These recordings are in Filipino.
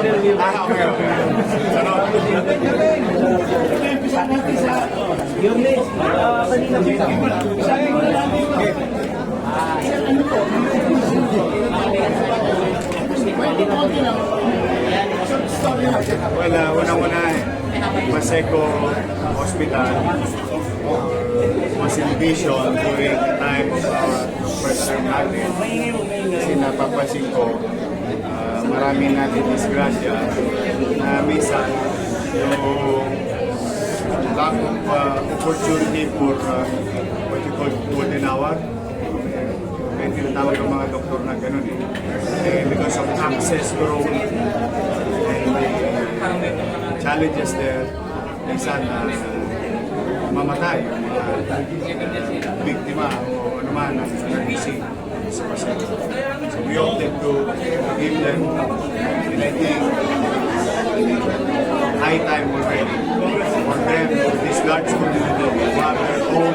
Ah, okay, okay. Ano? Umpisa natin sa yung list. Kanina po Sabi mo na namin ito. Ah, ano po? Pwede na lang. Well, uh, unang-una Paseco Hospital was in vision during the time of our first term natin. Kasi napapansin ko, marami natin disgrasya na minsan yung lack of uh, opportunity for uh, what you call golden hour. May tinatawag ng mga doktor na ganun eh. eh because of access to and the challenges there, minsan na mamatay yung mga uh, biktima o ano man ang nagising. So we opted to give them and I think high time already for them to discard community have their own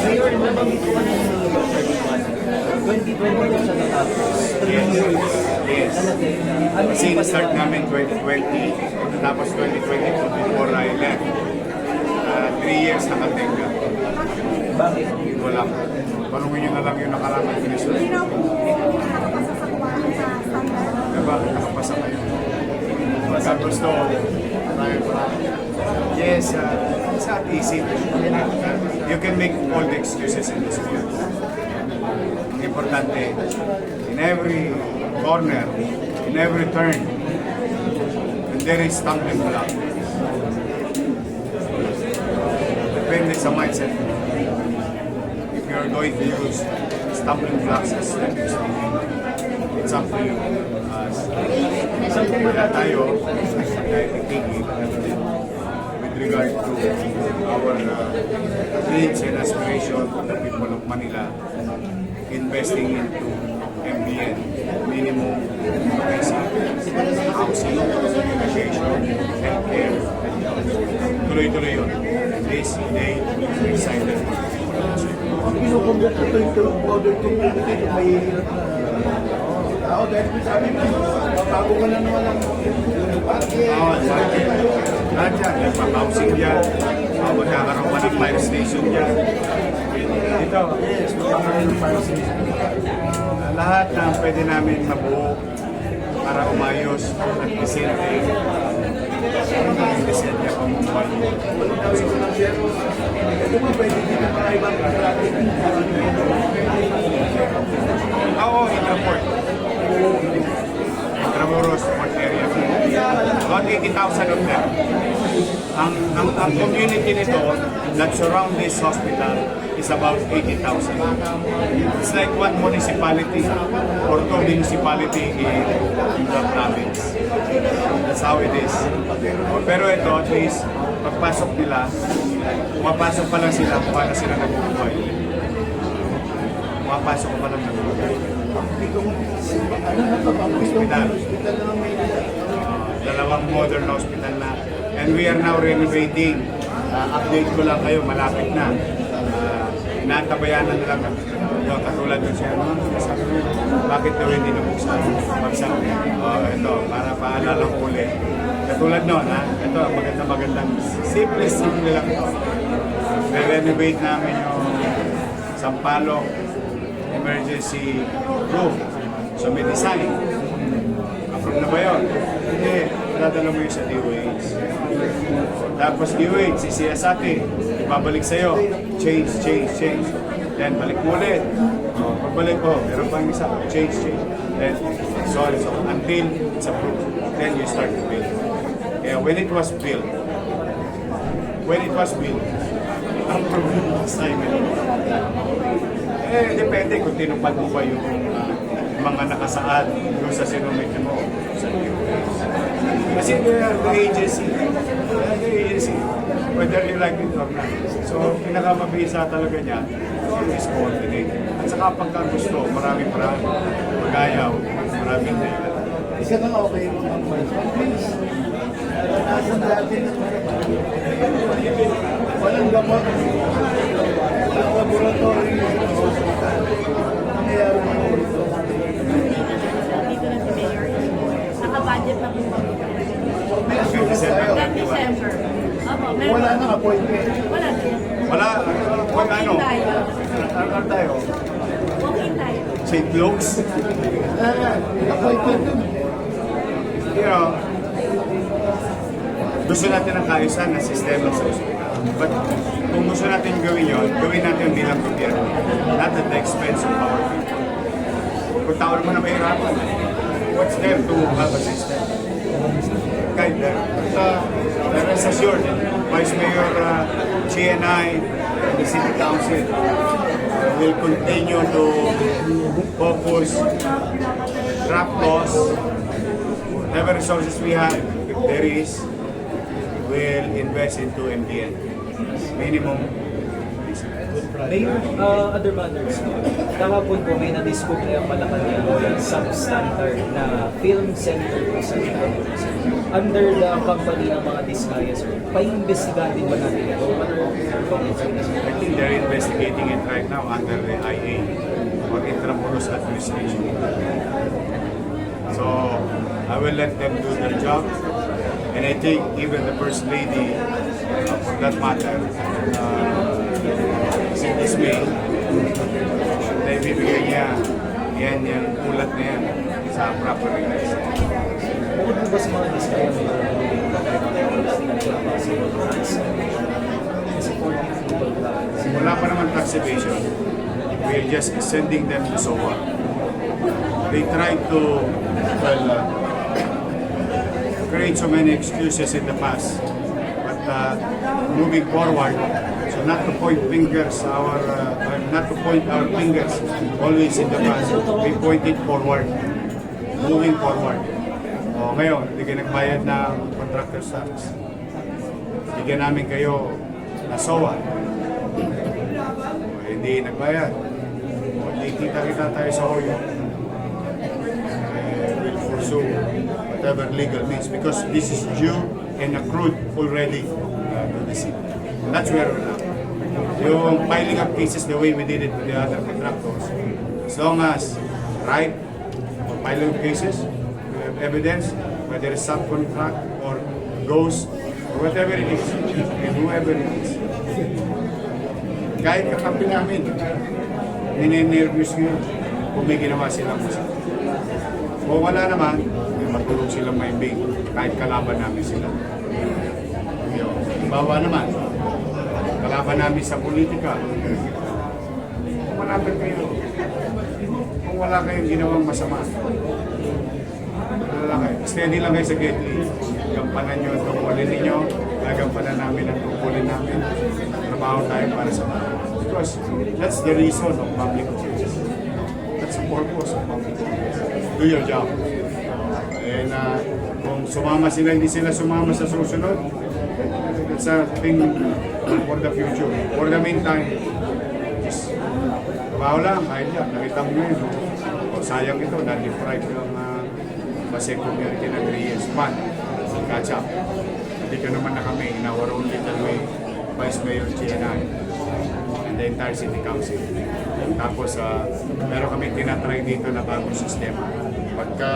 Mayor, nabanggit ko kanina ng Dr. Liwan. 2020 sa natapos. Three years. Yes. Ano Kasi yung start namin 2020, tapos 2022 before I left. Uh, three years nakatenga. Bakit? Wala. Palungin nyo na lang yung nakarang administration. Hindi raw po nakapasa sa kuwahan sa standard. Diba? Nakapasa kayo. Pagka gusto, marami marami. Yes, uh, it's not easy. You can make all the excuses in this field. Ang importante, in every corner, in every turn, when there is stumbling block, depende sa mindset. If to use stumbling blocks stepping stones, it's up to you. Uh, kaya tayo, kaya thinking with regard to our uh, dreams and aspirations of the people of Manila, investing into MBN, minimum housing, education, healthcare. Tuloy-tuloy yun. Day, we're excited. Ang kinukumbot ito yung border community yung mahihirap na tao dahil sabi mo, bago ka na naman ang parking. Oo, bakit? Lahat yan. Mag-housing dyan. Uh, magkakaroon ka ng fire station dyan. Dito. Yes, magkakaroon ng fire station. Lahat na pwede namin mabuo para umayos at disente. Ang disente ang buhay. Ito ba pwede dito para ibang traffic? Oo, Intraport. Intramuros Port area. About 80,000 of them. Ang, ang, ang community nito that surround this hospital is about 80,000. It's like one municipality or two municipality in the province. That's how it is. Pero ito, at least, pagpasok nila, pumapasok pa lang sila, paano sila nagbubuhay. Pumapasok pa lang? Hospital. Hospital ng Maynila. dalawang modern hospital na. And we are now renovating. Uh, update ko lang kayo, malapit na. Uh, natabayanan na lang yung katulad ng siya. Ano, bakit daw hindi nabuksan? Bagsak. Uh, ito, para paalala ko ulit. Katulad nun, ha? Ito, maganda-magandang, simple-simple lang ito. Re-renovate namin yung Sampaloc emergency room. So may design. Approve na ba yun? Hindi. Dadala mo yun sa DOH. Tapos DOH, sisiya sa atin. Babalik sa'yo. Change, change, change. Then balik mo ulit. O, pagbalik ko, meron pang isa. Change, change. Then, sorry, so until it's approved, then you start to build. Kaya when it was built, when it was built, ang problem sa Eh, depende kung tinupad mo ba yung uh, mga nakasaad doon sa sinumit mo sa DOH. Kasi they the agency. The agency. Whether you like it or not. So, pinakamabisa talaga niya is coordinate. At saka pagka gusto, marami marami. Magayaw, maraming dahilan. Isa lang okay ang please. Naranasan natin walang gamot nangyayari mga dito? Dito na si Mayor. Nakabudget na po kami. May assurance tayo. Hanggang December. Opo, meron. Wala na appointment. Wala na. Wala. Wag ano? Ano tayo? Walk-in tayo. St. Luke's? Appointment dun. Pero, gusto natin ang kaayusan ng sistema sa ospital. But kung gusto natin gawin yun, gawin natin bilang gobyerno. Not at the expense of our people. Kung tao naman na mahirapan, what's there to have a system? Kahit there, uh, rest assured, Vice Mayor uh, GNI and the City Council uh, will continue to focus, draft laws, whatever resources we have, if there is, will invest into MDN. Minimum. Mayor, uh, other matters. Kahapon po may na-discook na yung Malacanang substandard na film center po sa. Under the company ng mga Discaya, sir, paimbestigahan din ba natin ito? What are this? I think they're investigating it right now under the IA or Intramuros Administration. So I will let them do their job. And I think even the First Lady, uh, for that matter, uh, si Miss May, na ibibigay niya yan yung ulat na yan sa proper release. Bukod ba sa mga Discaya, may Kasi 40 people ba? Wala pa naman tax evasion. We're just sending them to SOA. They tried to, well, uh, create so many excuses in the past. But uh, moving forward, so not to point fingers, our, uh, uh, not to point our fingers always in the past. We point it forward. Moving forward. O ngayon, hindi kayo nagbayad ng contractor tax. Bigyan namin kayo na SOA. O, hindi nagbayad. O, hindi kita-kita tayo sa Hoyo. Pursue whatever legal means because this is due and accrued already uh, to the city. That's where we're at. Yung piling up cases the way we did it with the other contractors. As long as, right, piling up cases, we have evidence, whether it's subcontract or ghost, or whatever it is, and whoever it is. Kahit kakampi namin, ninenervous nyo kung may ginawa silang masama. Kung wala naman, may matulog silang may big kahit kalaban namin sila. Yun. Bawa naman, kalaban namin sa politika. Kung malapit kayo, kung wala kayong ginawang masama, wala kayo. Steady lang kayo sa gately. Gampanan nyo ang tungkulin ninyo, gagampanan namin ang tungkulin namin. Trabaho tayo para sa Because that's the reason of public service. That's the purpose of public service. Do your job. And uh, kung sumama sila, hindi sila sumama sa susunod, that's a thing for the future. For the meantime, just trabaho lang, kahit yan. Nakita mo yun. O, sayang ito, na-deprive ng uh, Pasay community na 3 years span. Catch up. Hindi ka naman na kami, in our own little way, Vice Mayor GNI and the entire city council. Tapos, uh, meron kami tinatry dito na bagong sistema. Pagka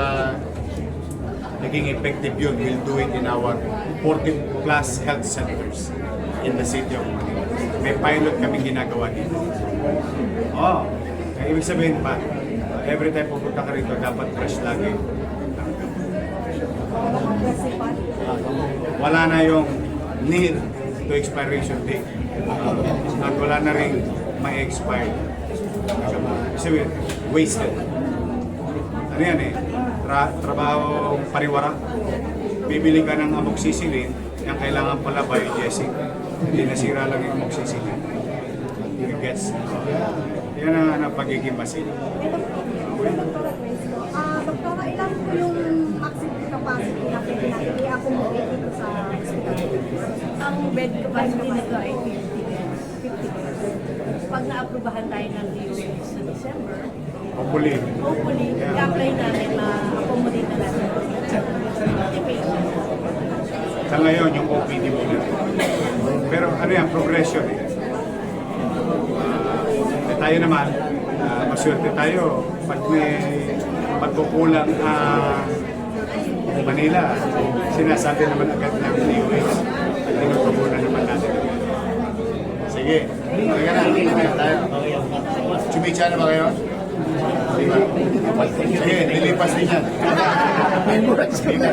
naging effective yun, we'll do it in our 40 plus health centers in the city of Manila. May pilot kami ginagawa dito. Oh, eh, ibig sabihin pa, every time pupunta ka rito, dapat fresh lagi. Wala na yung near to expiration date. Uh, at wala na rin may expire. Sabihin, wasted. Ano yan eh, tra- trabaho pariwara. Bibili ka ng amoxicillin, yung kailangan pala biogesic. Hindi nasira lang yung amoxicillin. It gets, yan ang, ang pagiging masin. Ah, doktora, yung maximum capacity na pwede i-accommodate dito? Ang bed capacity nito ay 50 beds. 50 beds. Pag naaprubahan tayo ng sa December, Hopefully, hopefully, i-apply namin ma-accommodate na natin 50 patients. sa ngayon yung OPD muna. Pero ano yan, progression eh. Uh, tayo naman, uh, maswerte tayo pag may pagkukulang ang Manila, sinasabi naman agad ng DOH, naman natin. Sige. Sige na. Chumicha na ba kayo? Sige, nilipas din yan. Sige.